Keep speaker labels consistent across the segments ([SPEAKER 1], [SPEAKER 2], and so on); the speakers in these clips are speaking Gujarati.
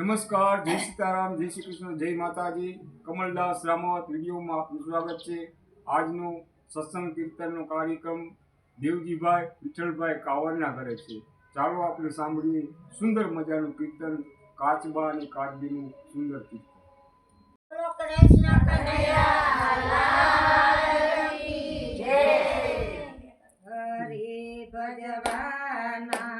[SPEAKER 1] નમસ્કાર, જય સીતારામ, જય શ્રી કૃષ્ણ, જય માતાજી. કમલદાસ રામાવત રેડિયોમાં આપનું સ્વાગત છે. આજનો સત્સંગ કીર્તનનો કાર્યક્રમ દેવજીભાઈ વિઠ્ઠલભાઈ કાવરના ઘરે છે. ચાલો આપણે સાંભળીએ સુંદર મજાનું કીર્તન, કાચબા અને કાચબીનું સુંદર કીર્તન.
[SPEAKER 2] ભગવાના.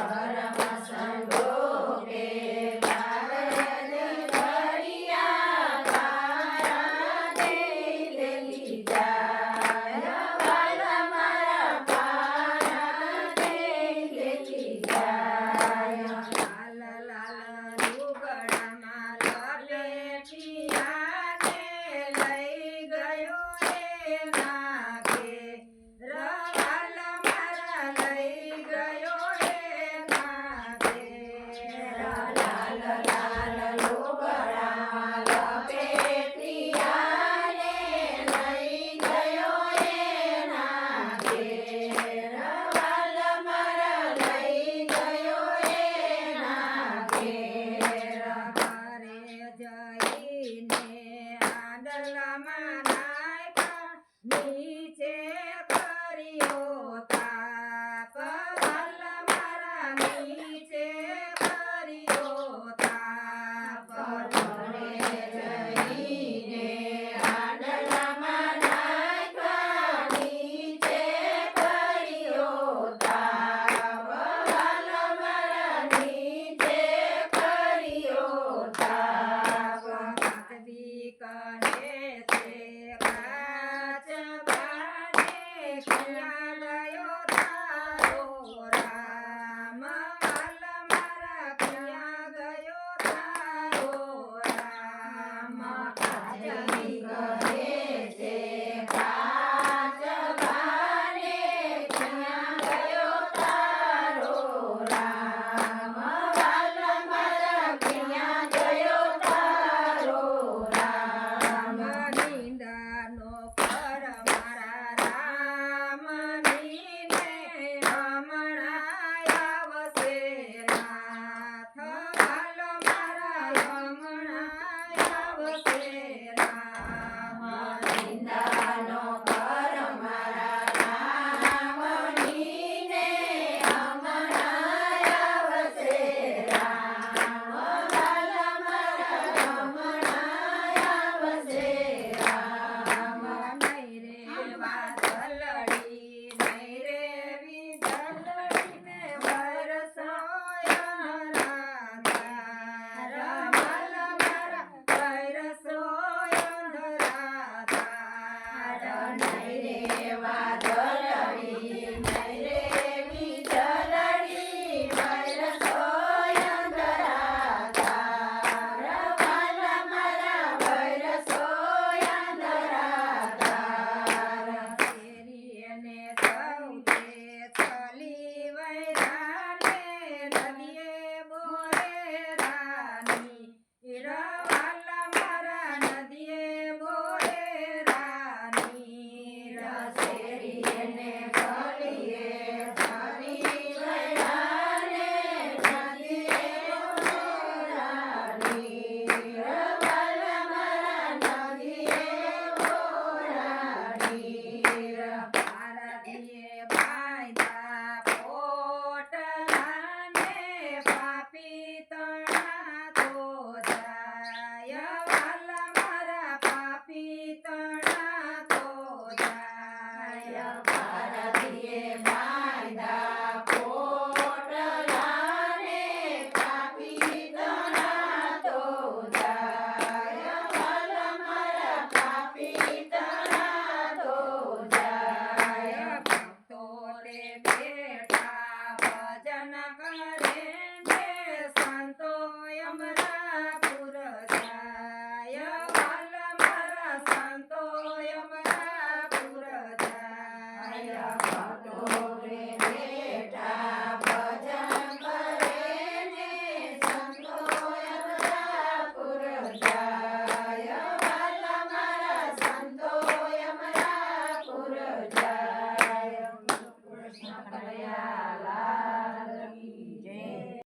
[SPEAKER 2] 好男 મારા